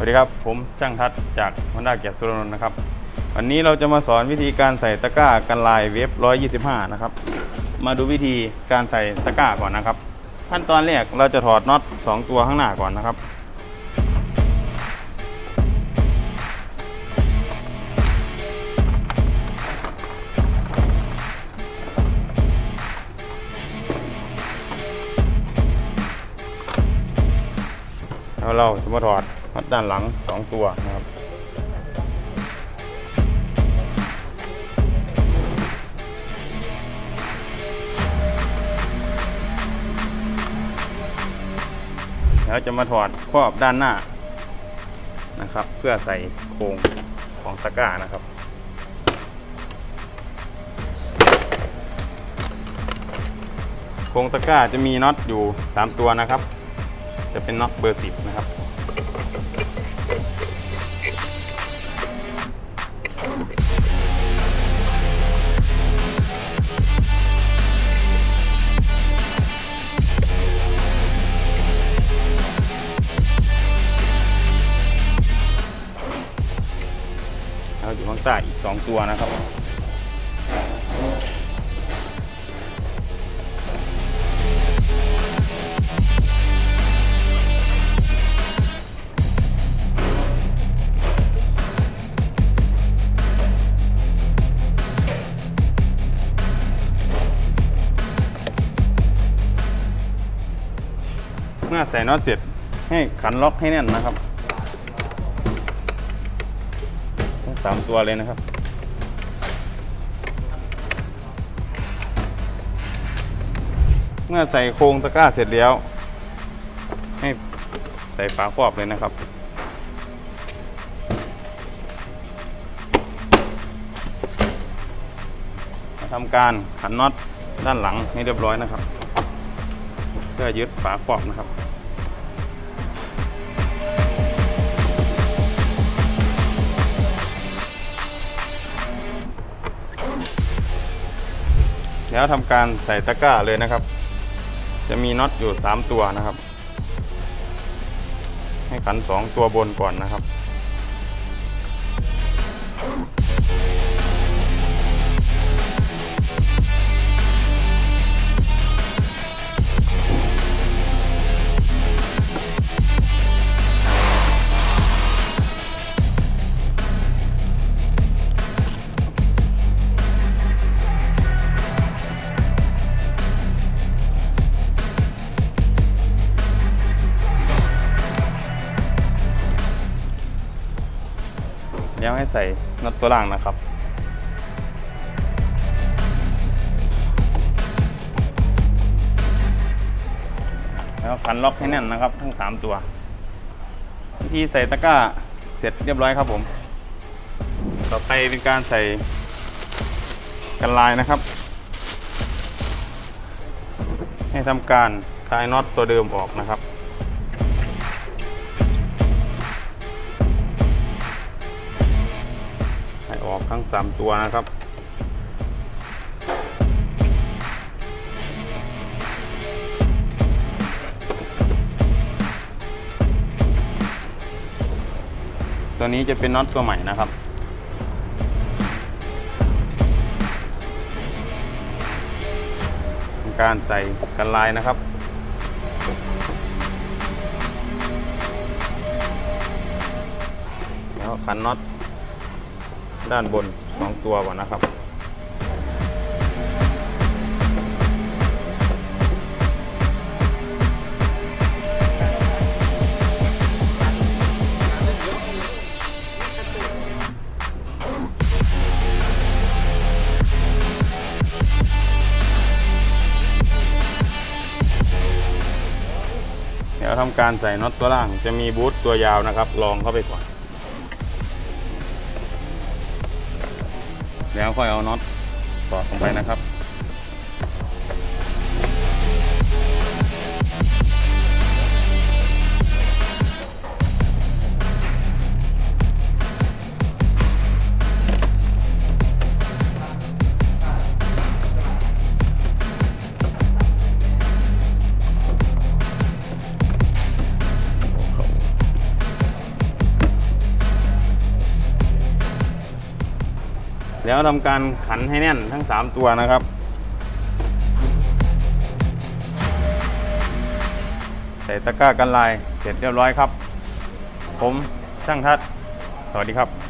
สวัสดีครับผมช่างทัศจากฮอนด้าเกียรติสุรนนท์นะครับ วันนี้เราจะมาสอนวิธีการใส่ตะกร้ากันลายเวฟ125 นะครับ มาดูวิธีการใส่ตะกร้าก่อนนะครับ ขั้นตอนแรกเราจะถอดน็อต2 ตัวข้างหน้าก่อนนะครับ แล้วเราจะมาถอด น็อตด้านหลัง 2 ตัวนะครับแล้วจะมาถอดครอบด้านหน้านะครับ เพื่อใส่โครงของตะกร้านะครับโครงตะกร้าจะมีน็อตอยู่ 3 ตัวนะครับ จะเป็นน็อตเบอร์ 10 นะครับ ต้างต้อีก 2 ตัวนะครับ เมื่อใส่น็อตเสร็จให้ขันล็อกให้แน่นนะครับามตัวเลยนะครับ เมื่อใส่โครงตะกร้าเสร็จแล้ว ให้ใส่ฝาครอบเลยนะครับทำการขันน็อตด้านหลังให้เรียบร้อยนะครับ เพื่อยึดฝาครอบนะครับ แล้วทำการใส่ตะกร้าเลยนะครับ จะมีน็อตอยู่ 3 ตัวนะครับ ให้ขัน 2 ตัวบนก่อนนะครับ แล้วให้ใส่น็อตตัวล่างนะครับ แล้วขันล็อกให้แน่นนะครับ ทั้ง 3 ตัว วิธีใส่ตะกร้าเสร็จเรียบร้อยครับผม ต่อไปเป็นการใส่กันลายนะครับ ให้ทำการคลายน็อตตัวเดิมออกนะครับ ทั้ง 3 ตัวนะครับ ตัวนี้จะเป็นน็อตตัวใหม่นะครับการใส่กันลายนะครับแล้วขันน็อต ด้านบน 2 ตัวก่อนนะครับ เดี๋ยวทำการใส่น็อตตัวล่างจะมีบูทตัวยาวนะครับ ลองเข้าไปก่อน แล้วค่อยเอาน็อตสอดลงไปนะครับ แล้วทำการขันให้แน่นทั้ง 3 ตัวนะครับ ใส่ตะกร้ากันลายเสร็จเรียบร้อยครับ ผมช่างทัด สวัสดีครับ